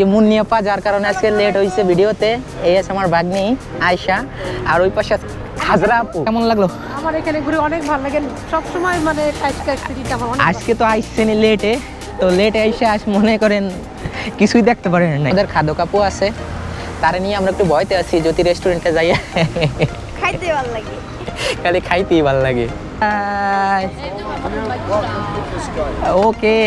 যে মুন্নিয়াপা যার কারণে আজকে লেট হয়েছে ভিডিওতে এই আছে আমার বাগনি আয়শা। আর ওই পাশে হাজরা আপু। কেমন লাগল? আমার এখানে ঘুরে অনেক ভালো লাগে। সব সময় মানে আজকে তো আইসছেনি লেটে তো লেটে এসে আজ মনে করেন কিছুই দেখতে পারেন না ওদের খাদ্য কাপু আছে। তারা নিয়ে আমরা একটু ভয়তে আছি যদি রেস্টুরেন্টে যাই খাইতে ভালো লাগে। খালি খাইতেই ভালো লাগে ওকে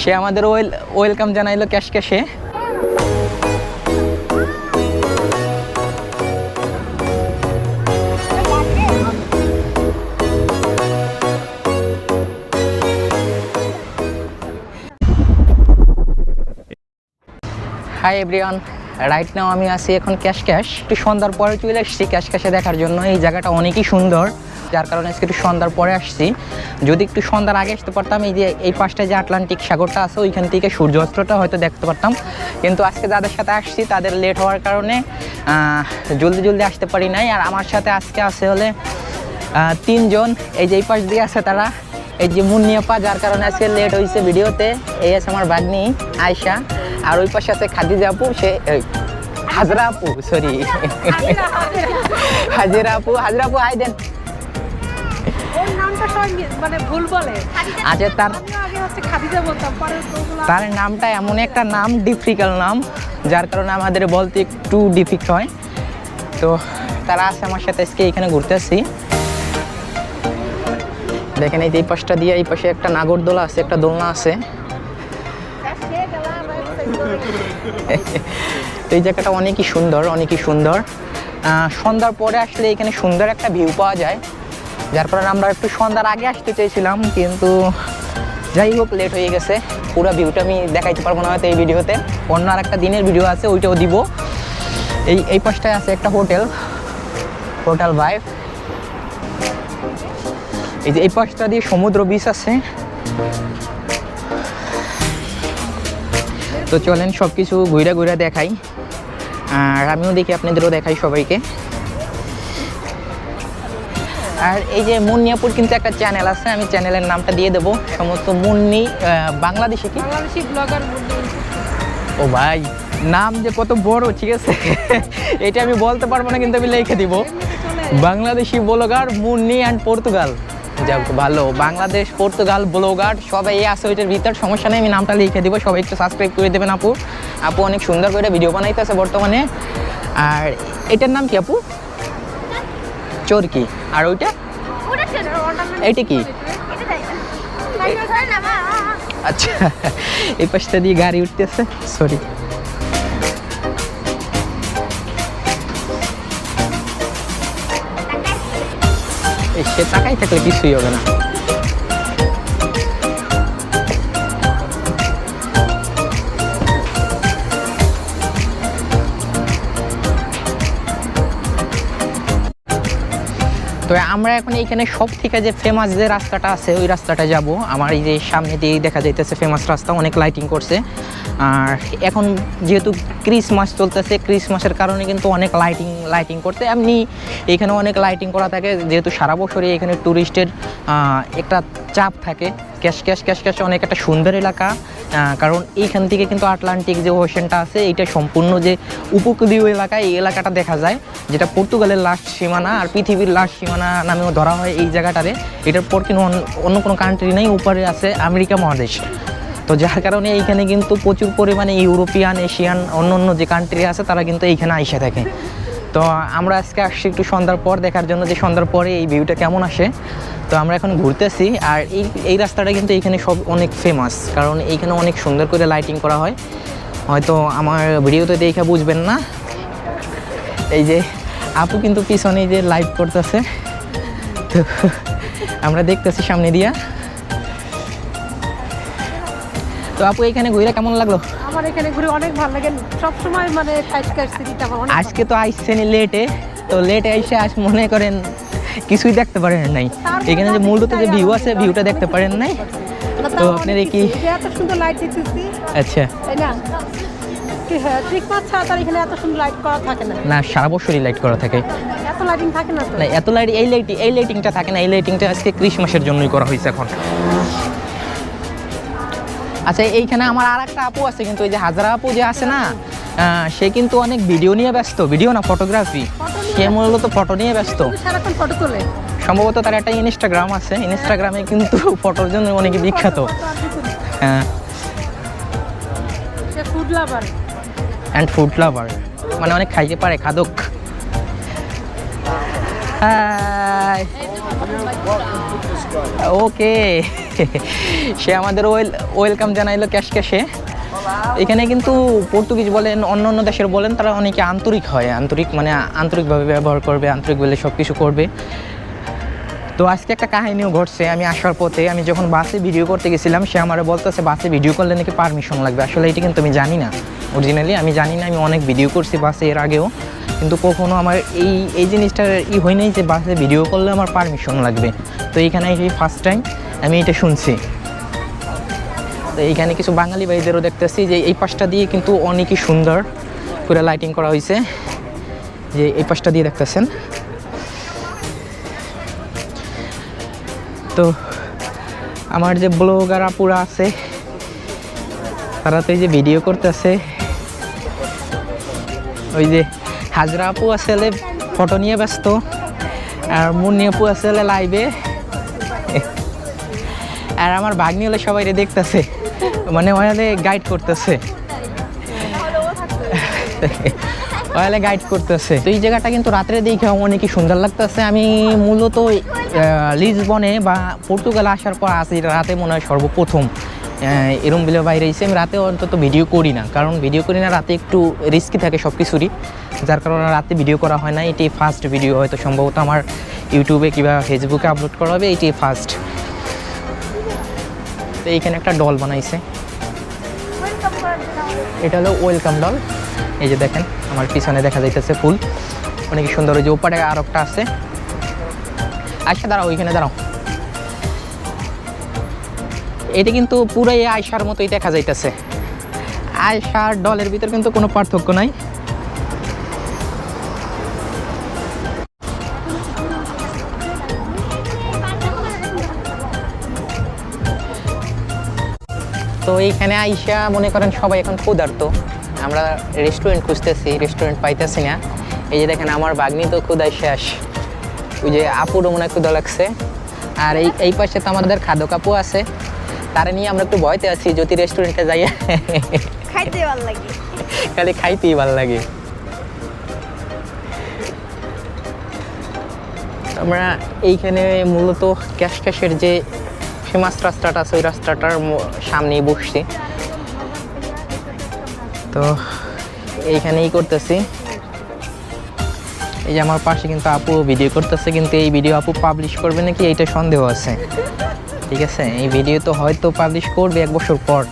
সে আমাদের ওয়েল ওয়েলকাম জানাইলো ক্যাশ ক্যাশে হাই এভরিওয়ান রাইট নাও আমি আছি এখন ক্যাশ ক্যাশ একটু সন্ধ্যার পরে চলে এসেছি ক্যাশ ক্যাশে দেখার জন্য। এই জায়গাটা অনেকই সুন্দর। যার কারণে আজকে একটু সন্ধ্যার পরে আসছি। যদি একটু সন্ধ্যার আগে আসতে পারতাম, এই যে এই পাশটায় যে আটলান্টিক সাগরটা আছে, ওইখান থেকে সূর্যাস্তটা হয়তো দেখতে পারতাম। কিন্তু আজকে যাদের সাথে আসছি, তাদের লেট হওয়ার কারণে জলদি জলদি আসতে পারি নাই। আর আমার সাথে আজকে আছে হলে তিনজন। এই যে এই পাশ দিয়ে আছে তারা। এই যে মুন্নিয়াপা, যার কারণে আজকে লেট হয়েছে ভিডিওতে। এই আছে আমার বাগনি আয়শা। আর ওই পাশে আছে খাদিজা আপু সে হাজরা আপু সরি হাজিরা আপু হাজরা আপু আই দেন আচ্ছা তার তার নামটা এমন একটা নাম ডিফিকাল্ট নাম যার কারণে আমাদের বলতে একটু ডিফিক্ট হয়। তো তারা আছে আমার সাথে আজকে এখানে ঘুরতে আসছি। দেখেন এই যে এই পাশটা দিয়ে এই পাশে একটা নাগরদোলা আছে একটা দোলনা আছে। তো এই জায়গাটা অনেকই সুন্দর অনেকই সুন্দর। সন্ধ্যার পরে আসলে এখানে সুন্দর একটা ভিউ পাওয়া যায়। যার কারণে আমরা একটু সন্ধ্যার আগে আসতে চেয়েছিলাম, কিন্তু যাই হোক লেট হয়ে গেছে। পুরো ভিউটা আমি দেখাইতে পারব না হয়তো এই ভিডিওতে। অন্য আর একটা দিনের ভিডিও আছে, ওইটাও দিব। এই এই পাশটায় আছে একটা হোটেল হোটেল ভাইভ এই যে এই পাশটা দিয়ে সমুদ্র বিচ আছে। তো চলেন সব কিছু ঘুরে ঘুরে দেখাই। আর আমিও দেখি আপনাদেরও দেখাই সবাইকে। আর এই যে মুন্নিয়াপুর কিন্তু একটা চ্যানেল আছে আমি চ্যানেলের নামটা দিয়ে দেবো। সমস্ত মুন্নি বাংলাদেশি কি? ব্লগার ও ভাই নাম যে কত বড় ঠিক আছে? এটা আমি বলতে পারব না কিন্তু আমি লিখে দিব। Bangladeshi blogger Munni and Portugal যাক ভালো। বাংলাদেশ পর্তুগাল ব্লগার সবাই আছে ওইটার ভিতর। সমস্যা নেই আমি নামটা লিখে দিব। সবাই একটু সাবস্ক্রাইব করে দেবেন আপু। আপু অনেক সুন্দর করে ভিডিও বানাইতেছে বর্তমানে। আর এটার নাম কি আপু? চরকি। আর ওইটা? এইটা কি? আচ্ছা এই পাশটা দিয়ে গাড়ি উঠতেছে। সরি সে তাকাই থাকলে কিছুই হবে না। তো আমরা এখন এইখানে সব থেকে যে ফেমাস যে রাস্তাটা আছে, ওই রাস্তাটা যাব। আমার এই যে সামনে দিয়ে দেখা যাইতেছে ফেমাস রাস্তা, অনেক লাইটিং করছে। আর এখন যেহেতু ক্রিসমাস চলতেছে, ক্রিসমাসের কারণে কিন্তু অনেক লাইটিং লাইটিং করতে এমনি এখানে অনেক লাইটিং করা থাকে। যেহেতু সারা বছরই এখানে ট্যুরিস্টের একটা চাপ থাকে। ক্যাশ ক্যাশ ক্যাশ ক্যাশ অনেক একটা সুন্দর এলাকা। কারণ এইখান থেকে কিন্তু আটলান্টিক যে ওশেনটা আছে, এইটা সম্পূর্ণ যে উপকূলীয় এলাকা, এই এলাকাটা দেখা যায়। যেটা পর্তুগালের লাস্ট সীমানা আর পৃথিবীর লাস্ট সীমানা নামেও ধরা হয় এই জায়গাটারে। এটার পর কিন্তু অন্য- অন্য কোনো কান্ট্রি নেই, উপরে আছে আমেরিকা মহাদেশ। তো যার কারণে এইখানে কিন্তু প্রচুর পরিমাণে ইউরোপিয়ান, এশিয়ান, অন্য অন্য যে কান্ট্রি আছে তারা কিন্তু এইখানে আইসে থাকে তো আমরা আজকে আসছি একটু সন্ধ্যার পর, দেখার জন্য যে সন্ধ্যার পরে এই ভিউটা কেমন আসে। তো আমরা এখন ঘুরতেছি আর এই এই রাস্তাটা কিন্তু এইখানে সব অনেক ফেমাস কারণ এইখানে অনেক সুন্দর করে লাইটিং করা হয়। হয়তো আমার ভিডিওতে দেখে বুঝবেন না। এই যে আপু কিন্তু পিছনে যে লাইভ করতেছে। তো আমরা দেখতেছি সামনে দিয়া। তো আপু এখানে ঘুরে কেমন লাগল? আমার এখানে ঘুরে অনেক ভালো লাগে। সব সময় মানে আজকে তো আইসছেন লেটে তো লেটে এসে আজ মনে করেন কিছুই দেখতে পারেন নাই। এখানে যে মূলত যে ভিউ আছে ভিউটা দেখতে পারেন নাই। তো আপনার কি- এত সুন্দর লাইট দিতেছি। আচ্ছা। তাই না? হ্যাঁ ক্রিসমাস ছাড়া তার এখানে এত সুন্দর লাইট করা থাকে না। সারা বছরই লাইট করা থাকে। এত লাইটিং থাকে না না এত লাইট এই লাইট এই লাইটিংটা থাকে না এই লাইটিংটা আজকে ক্রিসমাসের জন্যই করা হয়েছে এখন। আচ্ছা এইখানে আমার আর একটা আপু আছে কিন্তু ওই যে হাজারা আপু যে আছে না সে কিন্তু অনেক ভিডিও নিয়ে ব্যস্ত ভিডিও না ফটোগ্রাফি সে মূলত ফটো নিয়ে ব্যস্ত। সারাক্ষণ ফটো তোলে? সম্ভবত তার একটা ইনস্টাগ্রাম আছে ইনস্টাগ্রামে কিন্তু ফটোর জন্য অনেক বিখ্যাত? হ্যাঁ। Food lover and food lover মানে অনেক খাইতে পারে খাদক। ওকে সে আমাদের ওয়েল ওয়েলকাম জানাইলো ক্যাশ ক্যাশে এখানে কিন্তু পর্তুগিজ বলেন, অন্য অন্য দেশের বলেন, তারা অনেকে আন্তরিক হয়। আন্তরিক মানে আন্তরিকভাবে ব্যবহার করবে, আন্তরিক বলে সব কিছু করবে। তো আজকে একটা কাহিনীও ঘটছে, আমি আসার পথে। আমি যখন বাসে ভিডিও করতে গেছিলাম, সে আমার বলতেছে, বাসে ভিডিও করলে নাকি পারমিশন লাগবে? আসলে এটি কিন্তু আমি জানি না। অরিজিনালি আমি জানি না, আমি অনেক ভিডিও করছি বাসে এর আগেও। কিন্তু কখনো আমার এই এই জিনিসটার ই হয় নাই যে বাসে ভিডিও করলে আমার পারমিশন লাগবে। তো এইখানে এই ফার্স্ট টাইম আমি এটা শুনছি। তো এইখানে কিছু বাঙালি ভাইদেরও দেখতেছি যে এই পাশটা দিয়ে কিন্তু অনেকই সুন্দর করে লাইটিং করা হয়েছে যে এই পাশটা দিয়ে দেখতেছেন। তো আমার যে ব্লগার আপুরা আছে, তারা তো এই যে ভিডিও করতেছে। ওই যে হাজরা আপু আসলে ফটো নিয়ে ব্যস্ত, আর মুন্নি আপু আসলে লাইভে আর আমার ভাগ্নি হলে সবাই রে দেখতেছে। মানে ওয়ালে গাইড করতেছে। ওয়ালে গাইড করতেছে। তো এই জায়গাটা কিন্তু রাত্রে দেখে অনেকই সুন্দর লাগতেছে। আমি মূলত লিসবনে বা পর্তুগালে আসার পর আসি রাতে মনে হয় সর্বপ্রথম এরম বিলে বাইরে এসে আমি রাতে অন্তত ভিডিও করি না, কারণ ভিডিও করি না, রাতে একটু রিস্কি থাকে সব কিছুরই যার কারণে রাতে ভিডিও করা হয় না। এটি ফার্স্ট ভিডিও হয়তো সম্ভবত আমার ইউটিউবে কিংবা ফেসবুকে আপলোড করা হবে এটি ফার্স্ট তো এইখানে একটা ডল বানাইছে। এটা হলো ওয়েলকাম ডল। এই যে দেখেন, আমার পিছনে দেখা যাইতেছে ফুল। অনেক সুন্দর ওই যে ওপারে আর একটা আছে। আচ্ছা দাঁড়াও, ওইখানে দাঁড়াও। এটা কিন্তু পুরাই আয়সার মতোই দেখা যাইতেছে। আয়সার ডলের ভিতর কিন্তু কোনো পার্থক্য নাই। তো এইখানে আইসা মনে করেন সবাই এখন ক্ষুধার্ত। আমরা রেস্টুরেন্ট খুঁজতেছি রেস্টুরেন্ট পাইতেছি না। এই যে দেখেন আমার বাগনি তো ক্ষুধায় শেষ। ওই যে আপুরও মনে ক্ষুধা লাগছে। আর এই এই পাশে তো আমাদের খাদ্য কাপু আছে। তারা নিয়ে আমরা একটু ভয়তে আছি যদি রেস্টুরেন্টে যাই। খাইতে ভালো লাগে। খালি খাইতেই ভালো লাগে। আমরা এইখানে মূলত ক্যাশ ক্যাশের যে ফেমাস রাস্তাটা আছে ওই রাস্তাটার সামনেই বসছি। তো এইখানেই করতেছি। এই যে আমার পাশে কিন্তু আপু ভিডিও করতেছে কিন্তু এই ভিডিও আপু পাবলিশ করবে নাকি এইটা সন্দেহ আছে। ঠিক আছে? এই ভিডিও তো হয়তো পাবলিশ করবে এক বছর পর।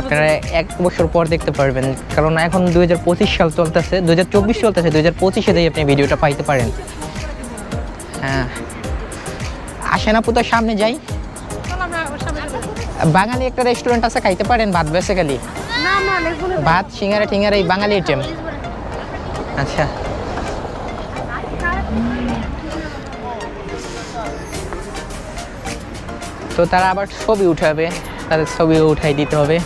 আপনারা এক বছর পর দেখতে পারবেন কারণ এখন দুই হাজার পঁচিশ সাল চলতেছে দু হাজার চব্বিশ চলতেছে দু হাজার পঁচিশে আপনি ভিডিওটা পাইতে পারেন। হ্যাঁ। তো সামনে যাই। বাঙালি একটা রেস্টুরেন্ট আছে, খাইতে পারেন ভাত না না ভাত, সিঙ্গারা টিঙ্গারা, এই বাঙালি আইটেম আচ্ছা। তো তারা আবার ছবি উঠাবে, তাদের ছবিও উঠাই দিতে হবে।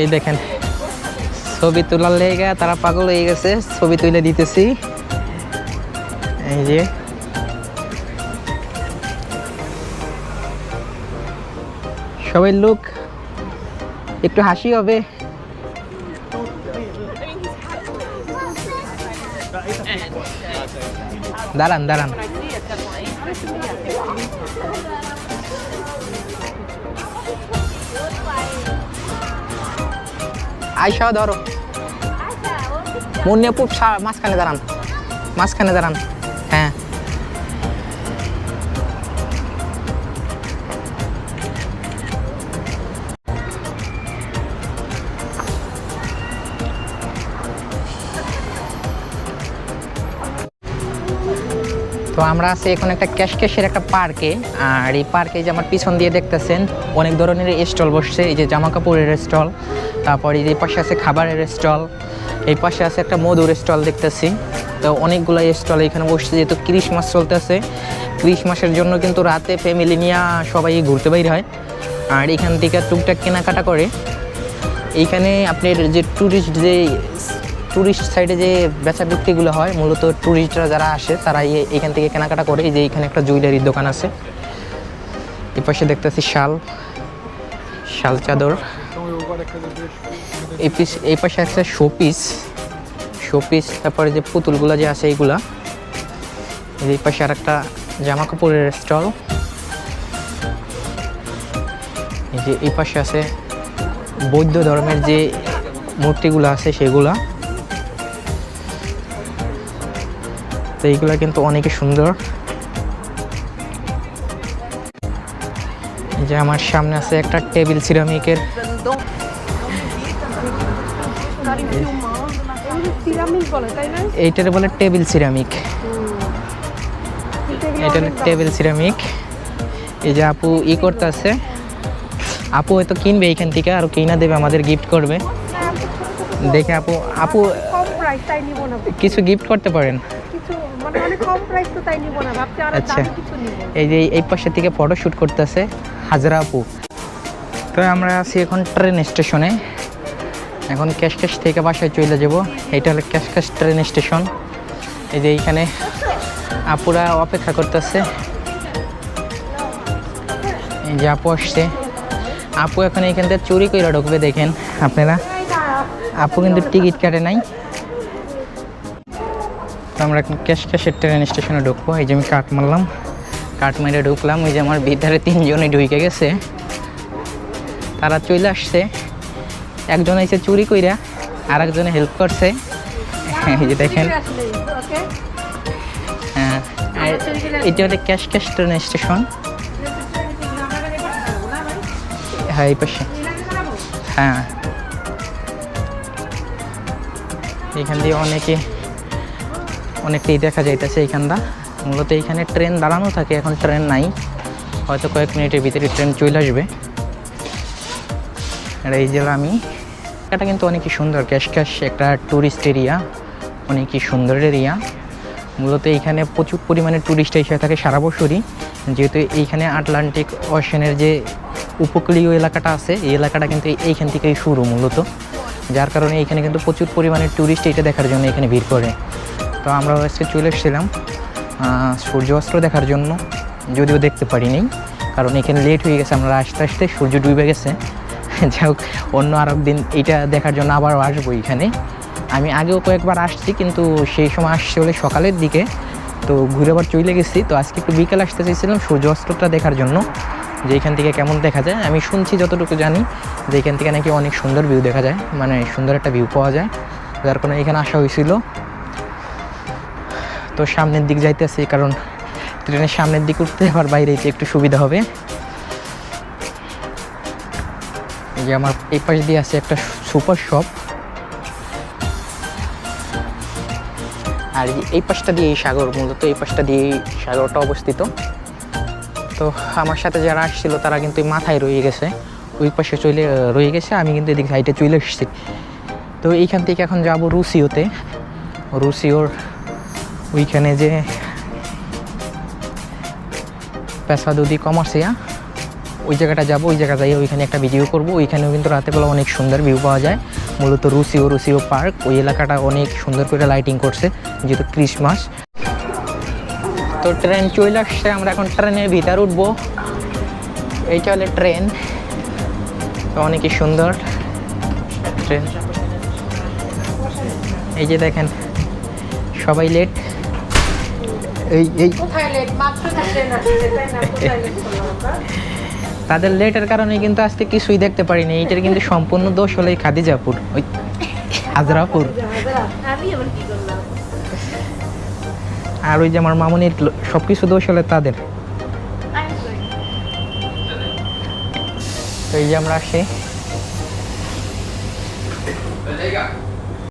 এই দেখেন, ছবি তোলার লেগে তারা পাগল হয়ে গেছে, ছবি তুলে দিতেছি। এই যে। সবাই লোক, একটু হাসি হবে। দাঁড়ান দাঁড়ান। আয়সা ধরো। মুন্নি আপু মাঝখানে দাঁড়ান। মাঝখানে দাঁড়ান। হ্যাঁ। তো আমরা আছি এখন একটা ক্যাশকেশের একটা পার্কে, আর এই পার্কে যে আমার পিছন দিয়ে দেখতেছেন, অনেক ধরনের স্টল বসছে, এই যে জামা কাপড়ের স্টল, তারপর এই পাশে আছে খাবারের স্টল, এই পাশে আছে একটা মধুর স্টল দেখতেছি। তো অনেকগুলো স্টল এখানে বসছে, যেহেতু ক্রিসমাস চলতেছে, ক্রিসমাসের জন্য কিন্তু রাতে ফ্যামিলি নিয়ে সবাই ঘুরতে বাইর হয়। আর এখান থেকে টুকটাক কেনাকাটা করে। এইখানে আপনার যে ট্যুরিস্ট যে ট্যুরিস্ট সাইডে যে বেচা বিক্রিগুলো হয়, মূলত ট্যুরিস্টরা যারা আসে তারা এইখান থেকে কেনাকাটা করে। এই যে এইখানে একটা জুয়েলারির দোকান আছে। এই পাশে দেখতেছি শাল শাল চাদর। এই পিস এই পাশে একটা শোপিস শোপিস তারপরে যে পুতুলগুলো যে আছে, এইগুলা। এই এই পাশে আর একটা জামা কাপড়ের স্টল। এই যে এই পাশে আছে বৌদ্ধ ধর্মের যে মূর্তিগুলো আছে, সেগুলা। তো এইগুলো কিন্তু অনেকই সুন্দর। যে আমার সামনে আছে একটা টেবিল সিরামিকের। এইটার বলে টেবিল সিরামিক। এটা অনেক টেবিল সিরামিক। এই যে আপু ই করতেছে। আপু হয়তো কিনবে এইখান থেকে আর কিনা দেবে আমাদের গিফট করবে। দেখে আপু আপু কিছু গিফট করতে পারেন। কিছু মানে অনেক কম প্রাইস তো তাই নিব না ভাবছি আর আচ্ছা। দামি কিছু নিব। এই যে এই পাশে থেকে ফটো করতেছে হাজরা আপু। তো আমরা আছি এখন ট্রেন স্টেশনে এখন ক্যাশক্যাশ থেকে বাসায় চলে যাব। এটা হলো ক্যাশক্যাশ ট্রেন স্টেশন এই যে এইখানে আপুরা অপেক্ষা করতেছে। এই যে আপু আসছে। আপু এখন এখান থেকে চুরি করে ঢুকবে দেখেন আপনারা। আপু কিন্তু টিকিট কাটে নাই। আমরা এখন ক্যাশ ক্যাশের ট্রেন স্টেশনে ঢুকবো। এই যে আমি কাট মারলাম। কাট মেরে ঢুকলাম। ওই যে আমার ভিতরে তিনজনে ঢুকে গেছে। তারা চলে আসছে। একজন এসে চুরি কইরা আর একজনে হেল্প করছে। এই যে দেখেন। হ্যাঁ এটা হচ্ছে ক্যাশ ক্যাশ ট্রেন স্টেশন। হ্যাঁ এই পাশে। হ্যাঁ। এখান দিয়ে অনেকে অনেকটাই দেখা যাইতেছে এইখানটা। মূলত এইখানে ট্রেন দাঁড়ানো থাকে, এখন ট্রেন নাই। হয়তো কয়েক মিনিটের ভিতরে ট্রেন চলে আসবে। আর এই জেলা আমি, এটা কিন্তু অনেকই সুন্দর, ক্যাশ ক্যাশ একটা ট্যুরিস্ট এরিয়া অনেকই সুন্দর এরিয়া মূলত এইখানে প্রচুর পরিমাণে ট্যুরিস্ট এসে থাকে সারা বছরই। যেহেতু এইখানে আটলান্টিক ওশানের যে উপকূলীয় এলাকাটা আছে, এই এলাকাটা কিন্তু এইখান থেকেই শুরু মূলত। যার কারণে এইখানে কিন্তু প্রচুর পরিমাণে ট্যুরিস্ট এটা দেখার জন্য এখানে ভিড় করে। তো আমরা আজকে চলে এসেছিলাম সূর্য অস্ত্র দেখার জন্য। যদিও দেখতে পারিনি, কারণ এখানে লেট হয়ে গেছে, আমরা আসতে আসতে সূর্য ডুবে গেছে। যাই হোক, অন্য আর দিন এটা দেখার জন্য আবার আসব এখানে। আমি আগেও কয়েকবার আসছি, কিন্তু সেই সময় আসছি হলে সকালের দিকে। তো ঘুরে আবার চলে গেছি, তো আজকে একটু বিকেল আসতে চাইছিলাম সূর্য অস্ত্রটা দেখার জন্য। যে এখান থেকে কেমন দেখা যায়, আমি শুনছি যতটুকু জানি যে এখান থেকে নাকি অনেক সুন্দর ভিউ দেখা যায় মানে সুন্দর একটা ভিউ পাওয়া যায়। যার কারণে এখানে আসা হয়েছিল। তো সামনের দিক যাইতেছি, কারণ ট্রেনের সামনের দিক উঠতে আবার বাইরে একটু সুবিধা হবে। যে আমার এই পাশ দিয়ে আছে একটা সুপার শপ। আর এই- পাশটা দিয়ে এই সাগর, মূলত এই পাশটা দিয়ে সাগরটা অবস্থিত। তো আমার সাথে যারা আসছিল, তারা কিন্তু মাথায় রয়ে গেছে। ওই পাশে চলে রয়ে গেছে, আমি কিন্তু এদিকে সাইডে চলে এসেছি। তো এইখান থেকে এখন যাব রুসিওতে। রুসিওর ওইখানে যে পেশাদুদি কমার্সিয়া ওই জায়গাটা যাব, ওই জায়গা যাই ওইখানে একটা ভিডিও করব। ওইখানেও কিন্তু রাতেবেলা অনেক সুন্দর ভিউ পাওয়া যায়। মূলত রুসিও রুসিও পার্ক ওই এলাকাটা অনেক সুন্দর করে লাইটিং করছে, যেহেতু ক্রিসমাস তো ট্রেন চলে আসছে, আমরা এখন ট্রেনের ভিতর উঠবো। এইটা হলে ট্রেন তো অনেকই সুন্দর ট্রেন এই যে দেখেন, সবাই লেট করলাম আমরা? তাদের লেটের কারণে কিন্তু আজকে কিছুই দেখতে পারিনি। এইটার কিন্তু সম্পূর্ণ দোষ হলো এই খাদিজাপুর ওই হাজরাপুর। আর ওই যে আমার মামনির সব কিছু দোষ হলে তাদের। তো এই যে আমরা আসি।